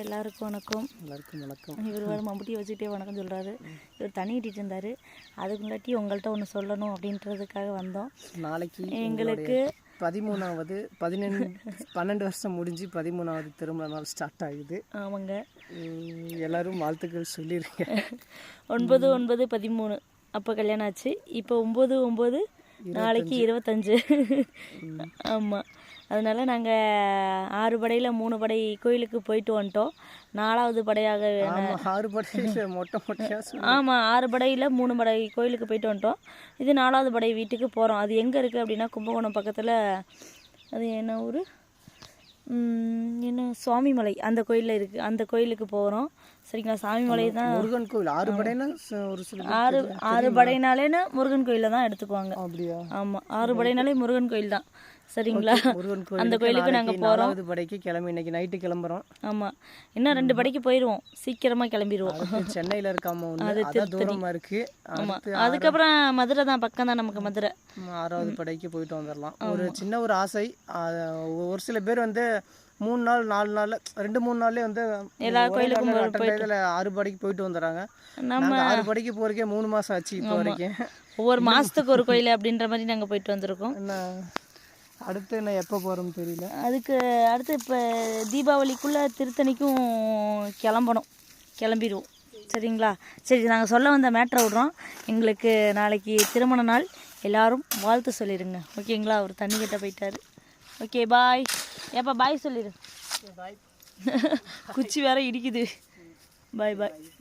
எல்லாருக்கும் வணக்கம். எல்லாருக்கும் வணக்கம். இவர் வேறு மம்புட்டியை வச்சுக்கிட்டே வணக்கம் சொல்கிறாரு இவர் தண்ணி கட்டிட்டு இருந்தார். அதுக்கு முன்னாடி உங்கள்கிட்ட ஒன்று சொல்லணும் அப்படின்றதுக்காக வந்தோம். நாளைக்கு எங்களுக்கு பதிமூணாவது பதினெண்டு பன்னெண்டு வருஷம் முடிஞ்சு பதிமூணாவது திருமண நாள் ஸ்டார்ட் ஆகுது. ஆமாங்க. எல்லாரும் வாழ்த்துக்கள் சொல்லிடுங்க ஒன்பது ஒன்பது பதிமூணு. அப்போ கல்யாணம் ஆச்சு. இப்போ ஒம்பது ஒம்பது நாளைக்கு இருபத்தஞ்சு. ஆமாம் அதனால நாங்கள் ஆறு படையில் மூணு படை கோயிலுக்கு போயிட்டு வந்துட்டோம். நாலாவது படையாக ஆறு படையில் மொட்டை மொட்டையாக ஆமாம் ஆறு படையில் மூணு படை கோயிலுக்கு போயிட்டு வந்துட்டோம். இது நாலாவது படை வீட்டுக்கு போகிறோம் அது எங்கே இருக்குது அப்படின்னா கும்பகோணம் பக்கத்தில் அது என்ன ஊர்? என்ன சுவாமிமலை அந்த கோயிலில் இருக்குது அந்த கோயிலுக்கு போகிறோம் சரிங்களா? சாமிமலை தான் முருகன் கோவில். ஆறு படைன்னா ச- ஒரு சில ஆறு ஆறு படைனாலேன்னு முருகன் கோயிலில் தான் எடுத்துக்குவாங்க. அப்படியா? ஆமாம் ஆறு படைனாலே முருகன் கோயில் தான். சரிங்களா? அந்த கோயிலுக்கு நாங்கள் போகிறோம் நாலாவது படைக்கு கிளம்பி இன்னைக்கு நைட்டு கிளம்புறோம். ஆமாம் இன்னும் ரெண்டு படைக்கு போயிடுவோம் சீக்கிரமாக கிளம்பிடுவோம் சென்னையில இருக்காம ஒன்று அதான் தூரமா இருக்கு. அடுத்து அதுக்கப்புறம் மதுரை தான் பக்கம் தான் நமக்கு மதுரை. ஆறாவது படைக்கு போயிட்டு வந்துடலாம் ஒரு சின்ன ஒரு ஆசை. அது ஒரு சில பேர் வந்து மூணு நாள் நாலு நாள் ரெண்டு மூணு நாள்லயே வந்து எல்லா கோயிலுக்கும் ஆயிடுதுல ஆறு படைக்கு போயிட்டு வந்துடுறாங்க நாங்க ஆறு படைக்கு போறதுக்கே மூணு மாசம் ஆச்சு இப்போ வரைக்கும். ஒவ்வொரு மாதத்துக்கு ஒரு கோயில் அப்படின்ற மாதிரி நாங்கள் போயிட்டு வந்திருக்கோம். அடுத்து என்ன எப்போ போறோம்னு தெரியல. அதுக்கு அடுத்து இப்போ தீபாவளிக்குள்ளே திருத்தணிக்கும் கிளம்பணும். கிளம்பிடுவோம். சரிங்களா? சரி நாங்கள் சொல்ல வந்த மேட்ரை விட்றோம். எங்களுக்கு நாளைக்கு திருமண நாள். எல்லாரும் வாழ்த்து சொல்லிடுங்க. ஓகேங்களா? அவர் தண்ணி கட்ட போயிட்டாரு. ஓகே பாய் ஏப்பா பாய் சொல்லிடு. குச்சி வேற இடிக்குது. பாய் பாய்